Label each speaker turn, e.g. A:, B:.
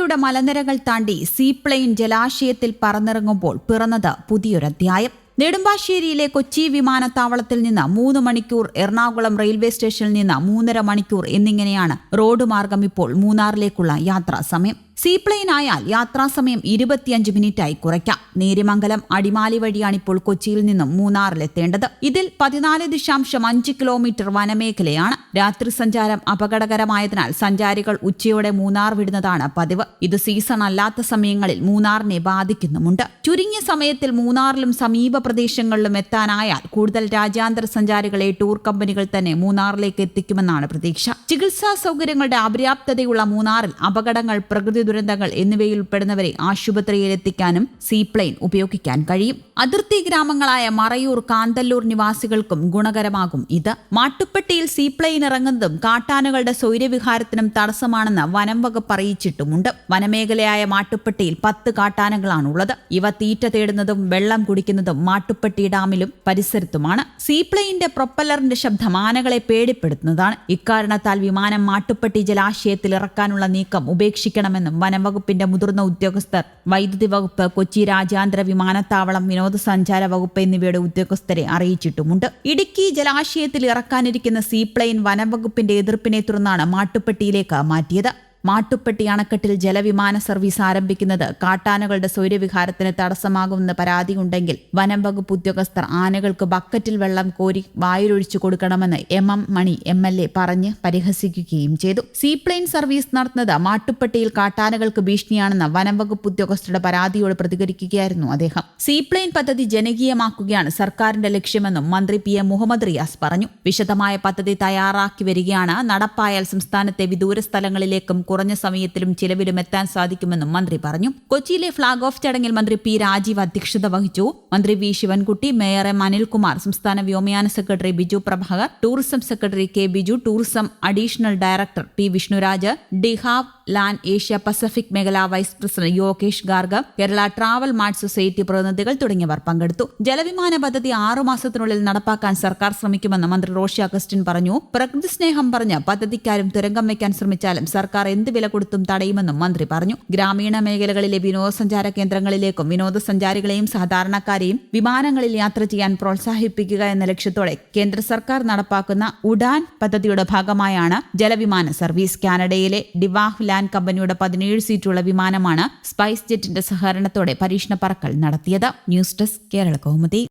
A: ഹിമാലയങ്ങളുടെ മലനിരകൾ താണ്ടി സീപ്ലെയിൻ ജലാശയത്തിൽ പറന്നിറങ്ങുമ്പോൾ പിറന്നത് പുതിയൊരധ്യായം. നെടുമ്പാശ്ശേരിയിലെ കൊച്ചി വിമാനത്താവളത്തിൽ നിന്ന് മൂന്ന് മണിക്കൂർ എറണാകുളം റെയിൽവേ സ്റ്റേഷനിൽ നിന്ന് മൂന്നര മണിക്കൂർ എന്നിങ്ങനെയാണ് റോഡ് മാർഗം ഇപ്പോൾ മൂന്നാറിലേക്കുള്ള യാത്രാ സമയം. സീപ്ലെയിൻ ആയാൽ യാത്രാസമയം ഇരുപത്തിയഞ്ച് മിനിറ്റായി കുറയ്ക്കാം. നേരിമംഗലം അടിമാലി വഴിയാണ് ഇപ്പോൾ കൊച്ചിയിൽ നിന്നും മൂന്നാറിലെത്തേണ്ടത്. ഇതിൽ പതിനാല് ദശാംശം അഞ്ച് കിലോമീറ്റർ വനമേഖലയാണ്. രാത്രി സഞ്ചാരം അപകടകരമായതിനാൽ സഞ്ചാരികൾ ഉച്ചയോടെ മൂന്നാർ വിടുന്നതാണ് പതിവ്. ഇത് സീസൺ അല്ലാത്ത സമയങ്ങളിൽ മൂന്നാറിനെ ബാധിക്കുന്നുമുണ്ട്. ചുരുങ്ങിയ സമയത്തിൽ മൂന്നാറിലും സമീപ പ്രദേശങ്ങളിലും എത്താനായാൽ കൂടുതൽ രാജ്യാന്തര സഞ്ചാരികളെ ടൂർ കമ്പനികൾ തന്നെ മൂന്നാറിലേക്ക് എത്തിക്കുമെന്നാണ് പ്രതീക്ഷ. ചികിത്സാ സൗകര്യങ്ങളുടെ അപര്യാപ്തതയുള്ള മൂന്നാറിൽ അപകടങ്ങൾ പ്രകൃതി ദുരന്തങ്ങൾ എന്നിവയിൽ ഉൾപ്പെടുന്നവരെ ആശുപത്രിയിൽ എത്തിക്കാനും സീപ്ലെയിൻ ഉപയോഗിക്കാൻ കഴിയും. അതിർത്തി ഗ്രാമങ്ങളായ മറയൂർ കാന്തല്ലൂർ നിവാസികൾക്കും ഗുണകരമാകും ഇത്. മാട്ടുപ്പെട്ടിയിൽ സീപ്ലെയിൻ ഇറങ്ങുന്നതും കാട്ടാനകളുടെ സ്വൈര്യവിഹാരത്തിനും തടസ്സമാണെന്ന് വനം വകുപ്പ് അറിയിച്ചിട്ടുമുണ്ട്. വനമേഖലയായ മാട്ടുപ്പെട്ടിയിൽ പത്ത് കാട്ടാനകളാണുള്ളത്. ഇവ തീറ്റ തേടുന്നതും വെള്ളം കുടിക്കുന്നതും മാട്ടുപ്പെട്ടി ഡാമിലും പരിസരത്തുമാണ്. സീപ്ലെയിന്റെ പ്രൊപ്പല്ലറിന്റെ ശബ്ദം ആനകളെ പേടിപ്പെടുത്തുന്നതാണ്. ഇക്കാരണത്താൽ വിമാനം മാട്ടുപ്പെട്ടി ജലാശയത്തിൽ ഇറക്കാനുള്ള നീക്കം ഉപേക്ഷിക്കണമെന്നും വനം വകുപ്പിന്റെ മുതിർന്ന ഉദ്യോഗസ്ഥർ വൈദ്യുതി വകുപ്പ് കൊച്ചി രാജ്യാന്തര വിമാനത്താവളം വിനോദസഞ്ചാര വകുപ്പ് എന്നിവയുടെ ഉദ്യോഗസ്ഥരെ അറിയിച്ചിട്ടുമുണ്ട്. ഇടുക്കി ജലാശയത്തിൽ ഇറക്കാനിരിക്കുന്ന സീപ്ലെയിൻ വനം വകുപ്പിന്റെ എതിർപ്പിനെ തുടർന്നാണ് മാട്ടുപ്പെട്ടിയിലേക്ക് മാറ്റിയത്. മാട്ടുപ്പെട്ടി അണക്കെട്ടിൽ ജലവിമാന സർവീസ് ആരംഭിക്കുന്നത് കാട്ടാനകളുടെ സൗര്യവിഹാരത്തിന് തടസ്സമാകുമെന്ന് പരാതിയുണ്ടെങ്കിൽ വനം വകുപ്പ് ഉദ്യോഗസ്ഥർ ആനകൾക്ക് ബക്കറ്റിൽ വെള്ളം കോരി വായുരൊഴിച്ചു കൊടുക്കണമെന്ന് M M Mani M L A പറഞ്ഞ് പരിഹസിക്കുകയും ചെയ്തു. സീപ്ലെയിൻ സർവീസ് നടത്തുന്നത് മാട്ടുപ്പെട്ടിയിൽ കാട്ടാനകൾക്ക് ഭീഷണിയാണെന്ന് വനം വകുപ്പ് ഉദ്യോഗസ്ഥരുടെ പരാതിയോട് പ്രതികരിക്കുകയായിരുന്നു അദ്ദേഹം. സീപ്ലെയിൻ പദ്ധതി ജനകീയമാക്കുകയാണ് സർക്കാരിന്റെ ലക്ഷ്യമെന്നും മന്ത്രി പി എം മുഹമ്മദ് റിയാസ് പറഞ്ഞു. വിശദമായ പദ്ധതി തയ്യാറാക്കി വരികയാണ് നടപ്പായാൽ സംസ്ഥാനത്തെ വിദൂര സ്ഥലങ്ങളിലേക്കും കുറഞ്ഞ സമയത്തിലും ചിലവിലും എത്താൻ സാധിക്കുമെന്നും മന്ത്രി പറഞ്ഞു. കൊച്ചിയിലെ ഫ്ളാഗ് ഓഫ് ചടങ്ങിൽ മന്ത്രി പി രാജീവ് അധ്യക്ഷത വഹിച്ചു. മന്ത്രി V Sivankutty mayor M Anilkumar സംസ്ഥാന വ്യോമയാന secretary Biju Prabhakar tourism secretary K Biju tourism additional director P Vishnuraj de Havilland Asia Pacific മേഖല vice president Yogesh Garg Kerala travel mart society പ്രതിനിധികൾ തുടങ്ങിയവർ പങ്കെടുത്തു. ജലവിമാന പദ്ധതി ആറുമാസത്തിനുള്ളിൽ നടപ്പാക്കാൻ സർക്കാർ ശ്രമിക്കുമെന്ന് മന്ത്രി റോഷി അഗസ്റ്റിൻ പറഞ്ഞു. പ്രകൃതി സ്നേഹം പറഞ്ഞ് പദ്ധതിക്കാരും തുരങ്കം വയ്ക്കാൻ ശ്രമിച്ചാലും സർക്കാർ എന്ത് വില കൊടുത്തും തടയുമെന്നും മന്ത്രി പറഞ്ഞു. ഗ്രാമീണ മേഖലകളിലെ വിനോദസഞ്ചാര കേന്ദ്രങ്ങളിലേക്കും വിനോദസഞ്ചാരികളെയും സാധാരണക്കാരെയും വിമാനങ്ങളിൽ യാത്ര ചെയ്യാൻ പ്രോത്സാഹിപ്പിക്കുക എന്ന ലക്ഷ്യത്തോടെ കേന്ദ്ര സർക്കാർ നടപ്പാക്കുന്ന ഉഡാൻ പദ്ധതിയുടെ ഭാഗമായാണ് ജലവിമാന സർവീസ്. കാനഡയിലെ ഡിവാഹ് ലാൻഡ് കമ്പനിയുടെ പതിനേഴ് സീറ്റുള്ള വിമാനമാണ് സ്പൈസ് ജെറ്റിന്റെ സഹകരണത്തോടെ പരീക്ഷണ പറക്കൽ നടത്തിയത്. News desk Kerala Kaumudi.